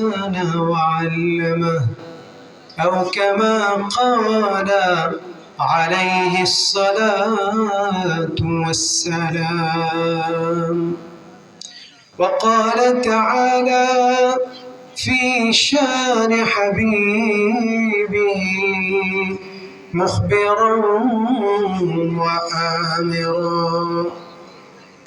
القرآن وعلمه أو كما قال عليه الصلاة والسلام. وقال تعالى في شان حبيبه مخبرا وآمرا.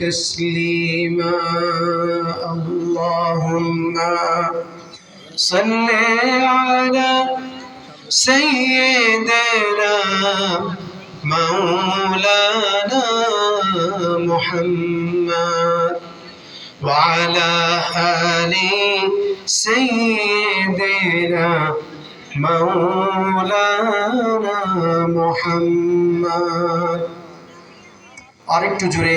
تسليما اللهم صل على سيدنا مولانا محمد وعلى آل سيدنا مولانا محمد আরেকটু জুড়ে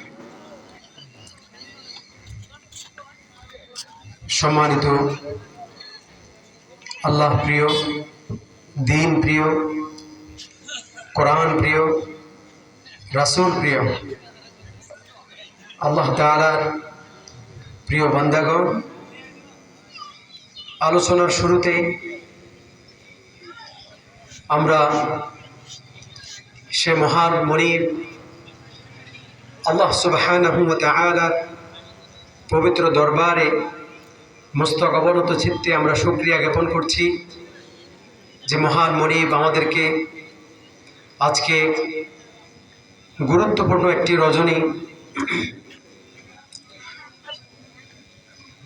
সম্মানিত আল্লাহ প্রিয়, দিন প্রিয়, কোরআন প্রিয়, রাসূল প্রিয়, আল্লাহ তাআলার প্রিয় বান্দাগণ, আলোচনার শুরুতে আমরা সে মহান মনিব আল্লাহ তাআলার পবিত্র দরবারে মস্তক অবনত চিত্তে আমরা সুক্রিয়া জ্ঞাপন করছি যে মহান মনিব আমাদেরকে আজকে গুরুত্বপূর্ণ একটি রজনী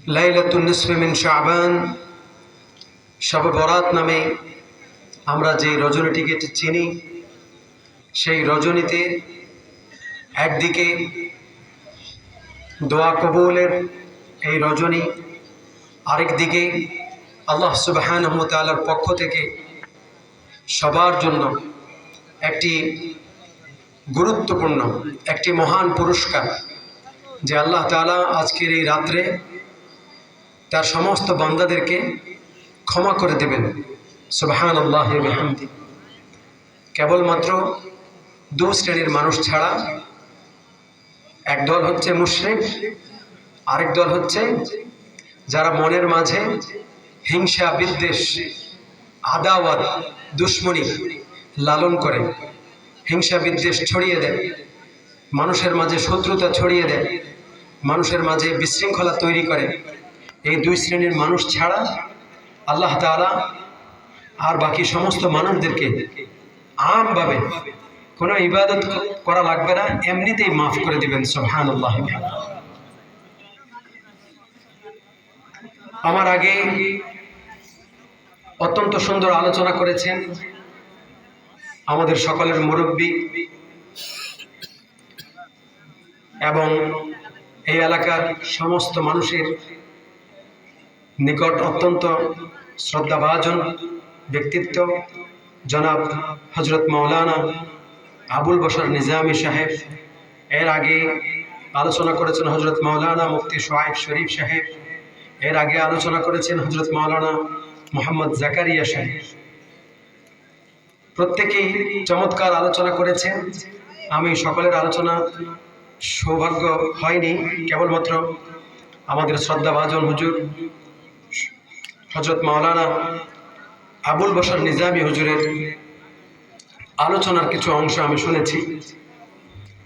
লাইলাতুন নিসফে মিন শাবান শব বরাত নামে আমরা যে রজনীটিকে চিনি, সেই রজনীতে একদিকে দোয়া কবুলের এই রজনী আরেক দিকে আল্লাহ সুবাহান সুবাহানহমতালার পক্ষ থেকে সবার জন্য একটি গুরুত্বপূর্ণ, একটি মহান পুরস্কার যে আল্লাহ তালা আজকের এই রাত্রে তার সমস্ত বান্দাদেরকে ক্ষমা করে দেবেন। সুবাহান আল্লাহ হামদি কেবলমাত্র দু শ্রেণির মানুষ ছাড়া এক দল হচ্ছে মুশরিক, আরেক দল হচ্ছে যারা মনের মাঝে হিংসা, বিদ্বেষ আদাওয়াত দুশ্মনী লালন করে, হিংসা, বিদ্বেষ ছড়িয়ে দেয়, মানুষের মাঝে শত্রুতা ছড়িয়ে দেয়, মানুষের মাঝে বিশৃঙ্খলা তৈরি করে, এই দুই শ্রেণির মানুষ ছাড়া আল্লাহ তাআলা আর বাকি সমস্ত মানুষদেরকে আমভাবে কোনো ইবাদত করা লাগবে না, এমনিতেই মাফ করে দিবেন সোহান আল্লাহ আমার আগে অত্যন্ত সুন্দর আলোচনা করেছেন আমাদের সকলের মুরব্বী এবং এই এলাকার সমস্ত মানুষের নিকট অত্যন্ত শ্রদ্ধাভাজন ব্যক্তিত্ব, জনাব হজরত মৌলানা আবুল বসর নিজামি সাহেব। এর আগে আলোচনা করেছেন হজরত মৌলানা মুফতি সোহাইব শরীফ সাহেব। এর আগে আলোচনা করেছেন হজরত মাওলানা মোহাম্মদ জাকারিয়া সাহেব। প্রত্যেকেই চমৎকার আলোচনা করেছেন। আমি সকলের আলোচনা সৌভাগ্য হয়নি, কেবলমাত্র আমাদের শ্রদ্ধাভাজন হুজুর হজরত মাওলানা আবুল বসর নিজামী হুজুরের আলোচনার কিছু অংশ আমি শুনেছি।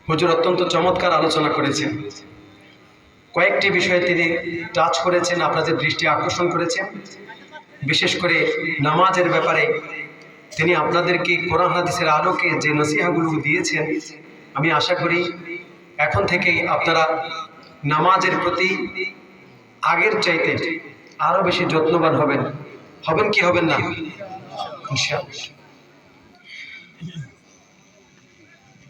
হুজুর অত্যন্ত চমৎকার আলোচনা করেছেন। কয়েকটি বিষয়ে তিনি টাচ করেছেন, আপনাদের দৃষ্টি আকর্ষণ করেছেন। বিশেষ করে নামাজের ব্যাপারে তিনি আপনাদেরকে কোরআন হাদিসের আলোকে যে নসিহাগুলো দিয়েছেন, আমি আশা করি এখন থেকেই আপনারা নামাজের প্রতি আগের চাইতে আরও বেশি যত্নবান হবেন। হবেন কি হবেন না?